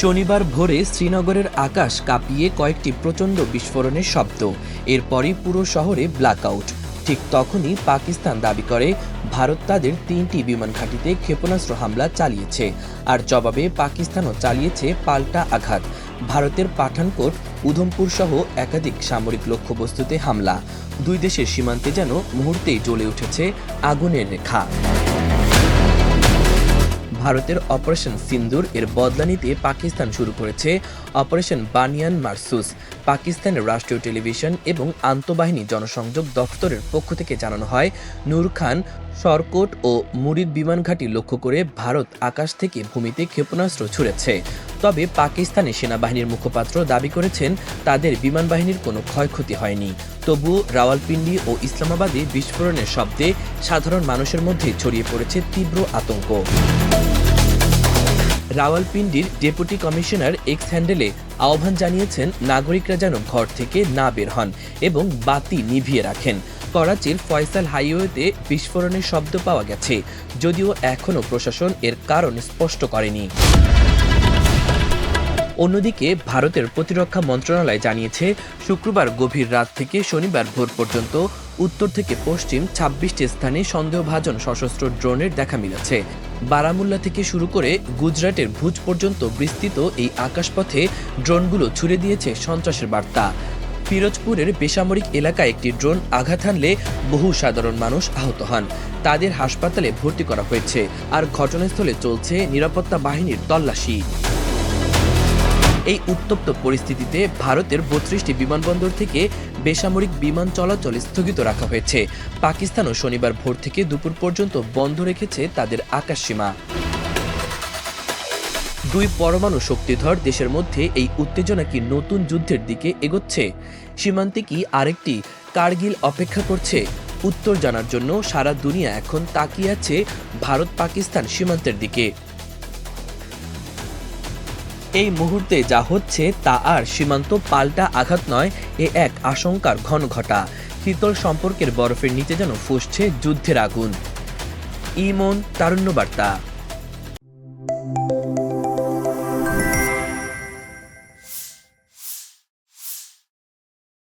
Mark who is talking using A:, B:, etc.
A: শনিবার ভোরে শ্রীনগরের আকাশ কাঁপিয়ে কয়েকটি প্রচণ্ড বিস্ফোরণের শব্দ। এরপরই পুরো শহরে ব্ল্যাকআউট ঠিক তখনই পাকিস্তান দাবি করে, ভারত তাদের তিনটি বিমান ঘাঁটিতে ক্ষেপণাস্ত্র হামলা চালিয়েছে। আর জবাবে পাকিস্তানও চালিয়েছে পাল্টা আঘাত। ভারতের পাঠানকোট, উধমপুর সহ একাধিক সামরিক লক্ষ্যবস্তুতে হামলা। দুই দেশের সীমান্তে যেন মুহূর্তেই জ্বলে উঠেছে আগুনের রেখা ভারতের অপারেশন সিন্দুর এর বদলা নিতে পাকিস্তান শুরু করেছে অপারেশন বানিয়ান মার্সুস। পাকিস্তানের রাষ্ট্রীয় টেলিভিশন এবং আন্তঃবাহিনী জনসংযোগ দপ্তরের পক্ষ থেকে জানানো হয়, নূর খান সরকোট ও মুরিদ বিমান ঘাঁটি লক্ষ্য করে ভারত আকাশ থেকে ভূমিতে ক্ষেপণাস্ত্র ছুড়েছে। তবে পাকিস্তানি সেনাবাহিনীর মুখপাত্র দাবি করেছেন, তাদের বিমান বাহিনীর কোনো ক্ষয়ক্ষতি হয়নি। তবুও রাওয়ালপিন্ডি ও ইসলামাবাদে বিস্ফোরণের শব্দে সাধারণ মানুষের মধ্যে ছড়িয়ে পড়েছে তীব্র আতঙ্ক। রাওয়ালপিন্ডির ডেপুটি কমিশনার এক্স হ্যান্ডেলে আহ্বান জানিয়েছেন, নাগরিকরা যেন ঘর থেকে না বের হন এবং বাতি নিভিয়ে রাখেন। করাচির ফয়সাল হাইওয়েতে বিস্ফোরণের শব্দ পাওয়া গেছে, যদিও এখনও প্রশাসন এর কারণ স্পষ্ট করেনি। অন্যদিকে ভারতের প্রতিরক্ষা মন্ত্রণালয় জানিয়েছে, শুক্রবার গভীর রাত থেকে শনিবার ভোর পর্যন্ত উত্তর থেকে পশ্চিম ছাব্বিশটি স্থানে সন্দেহভাজন সশস্ত্র ড্রোনের দেখা মিলেছে। বারামুল্লা থেকে শুরু করে গুজরাটের ভুজ পর্যন্ত বিস্তৃত এই আকাশপথে ড্রোনগুলো ছুড়ে দিয়েছে সন্ত্রাসের বার্তা। পিরোজপুরের বেসামরিক এলাকায় একটি ড্রোন আঘাত হানলে বহু সাধারণ মানুষ আহত হন। তাদের হাসপাতালে ভর্তি করা হয়েছে। আর ঘটনাস্থলে চলছে নিরাপত্তা বাহিনীর তল্লাশি। এই উত্তপ্ত পরিস্থিতিতে ভারতের বত্রিশটি বিমানবন্দর থেকে বেসামরিক বিমান চলাচল স্থগিত রাখা হয়েছে। পাকিস্তানও শনিবার ভোর থেকে দুপুর পর্যন্ত বন্ধ রেখেছে তাদের আকাশসীমা দুই পরমাণু শক্তিধর দেশের মধ্যে এই উত্তেজনা কি নতুন যুদ্ধের দিকে এগোচ্ছে? সীমান্তে কি আরেকটি কার্গিল অপেক্ষা করছে? উত্তর জানার জন্য সারা দুনিয়া এখন তাকিয়ে আছে ভারত পাকিস্তান সীমান্তের দিকে। এই মুহূর্তে যা হচ্ছে তা আর সীমান্ত পাল্টা আঘাত নয়, এ এক আশঙ্কার ঘন ঘটা। শীতল সম্পর্কের বরফের নিচে যেন ফুসছে যুদ্ধের আগুন। ইমন তারুণ্য বার্তা